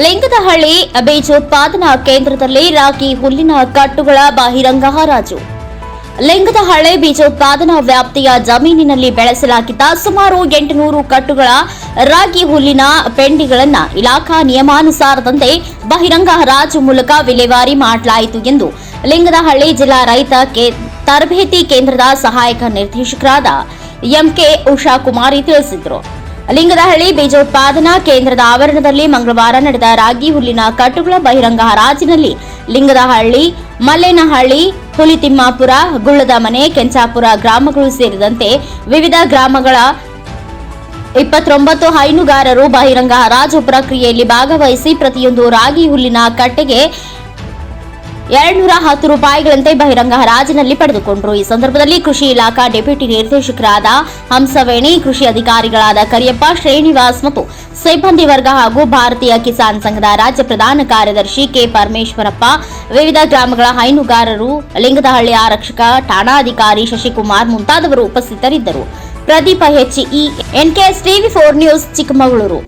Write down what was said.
ಲಿಂಗದಹಳ್ಳಿ ಬೀಜೋತ್ಪಾದನಾ ಕೇಂದ್ರದಲ್ಲಿ ರಾಗಿ, ಹುಲ್ಲಿನ ಕಟ್ಟುಗಳ ಬಹಿರಂಗ ಹರಾಜು. ಲಿಂಗದಹಳ್ಳಿ ಬೀಜೋತ್ಪಾದನಾ ವ್ಯಾಪ್ತಿಯ ಜಮೀನಿನಲ್ಲಿ ಬೆಳೆಸಲಾಗಿದ್ದ ಸುಮಾರು ಎಂಟುನೂರು ಕಟ್ಟುಗಳ ರಾಗಿ, ಹುಲ್ಲಿನ ಪೆಂಡಿಗಳನ್ನು ಇಲಾಖಾ ನಿಯಮಾನುಸಾರದಂತೆ ಬಹಿರಂಗ ಹರಾಜು ಮೂಲಕ ವಿಲೇವಾರಿ ಮಾಡಲಾಯಿತು ಎಂದು ಲಿಂಗದಹಳ್ಳಿ ಜಿಲ್ಲಾ ರೈತ ತರಬೇತಿ ಕೇಂದ್ರದ ಸಹಾಯಕ ನಿರ್ದೇಶಕರಾದ ಎಂಕೆ ಉಷಾ ಕುಮಾರಿ ತಿಳಿಸಿದರು. ಲಿಂಗದಹಳ್ಳಿ ಬೀಜೋತ್ಪಾದನಾ ಕೇಂದ್ರದ ಆವರಣದಲ್ಲಿ ಮಂಗಳವಾರ ನಡೆದ ರಾಗಿ ಹುಲ್ಲಿನ ಕಟ್ಟುಗಳ ಬಹಿರಂಗ ಹರಾಜಿನಲ್ಲಿ ಲಿಂಗದಹಳ್ಳಿ, ಮಲ್ಲೇನಹಳ್ಳಿ, ಹುಲಿತಿಮ್ಮಾಪುರ, ಗುಳ್ಳದ ಮನೆ, ಕೆಂಚಾಪುರ ಗ್ರಾಮಗಳು ಸೇರಿದಂತೆ ವಿವಿಧ ಗ್ರಾಮಗಳ ಇಪ್ಪತ್ತೊಂಬತ್ತು ಹೈನುಗಾರರು ಬಹಿರಂಗ ಹರಾಜು ಪ್ರಕ್ರಿಯೆಯಲ್ಲಿ ಭಾಗವಹಿಸಿ ಪ್ರತಿಯೊಂದು ರಾಗಿ ಹುಲ್ಲಿನ ಕಟ್ಟೆಗೆ ಎರಡ್ನೂರ ಹತ್ತು ರೂಪಾಯಿಗಳಂತೆ ಬಹಿರಂಗ ಹರಾಜಿನಲ್ಲಿ ಪಡೆದುಕೊಂಡರು. ಈ ಸಂದರ್ಭದಲ್ಲಿ ಕೃಷಿ ಇಲಾಖಾ ಡೆಪ್ಯೂಟಿ ನಿರ್ದೇಶಕರಾದ ಹಂಸವೇಣಿ, ಕೃಷಿ ಅಧಿಕಾರಿಗಳಾದ ಕರಿಯಪ್ಪ, ಶ್ರೀನಿವಾಸ್ ಮತ್ತು ಸಿಬ್ಬಂದಿ ವರ್ಗ ಹಾಗೂ ಭಾರತೀಯ ಕಿಸಾನ್ ಸಂಘದ ರಾಜ್ಯ ಪ್ರಧಾನ ಕಾರ್ಯದರ್ಶಿ ಕೆ ಪರಮೇಶ್ವರಪ್ಪ, ವಿವಿಧ ಗ್ರಾಮಗಳ ಹೈನುಗಾರರು, ಲಿಂಗದಹಳ್ಳಿ ಆರಕ್ಷಕ, ಠಾಣಾಧಿಕಾರಿ ಶಶಿಕುಮಾರ್ ಮುಂತಾದವರು ಉಪಸ್ಥಿತರಿದ್ದರು. ಪ್ರದೀಪ ಹೆಚ್ಚಿ NKS TV four news Chikkamagaluru.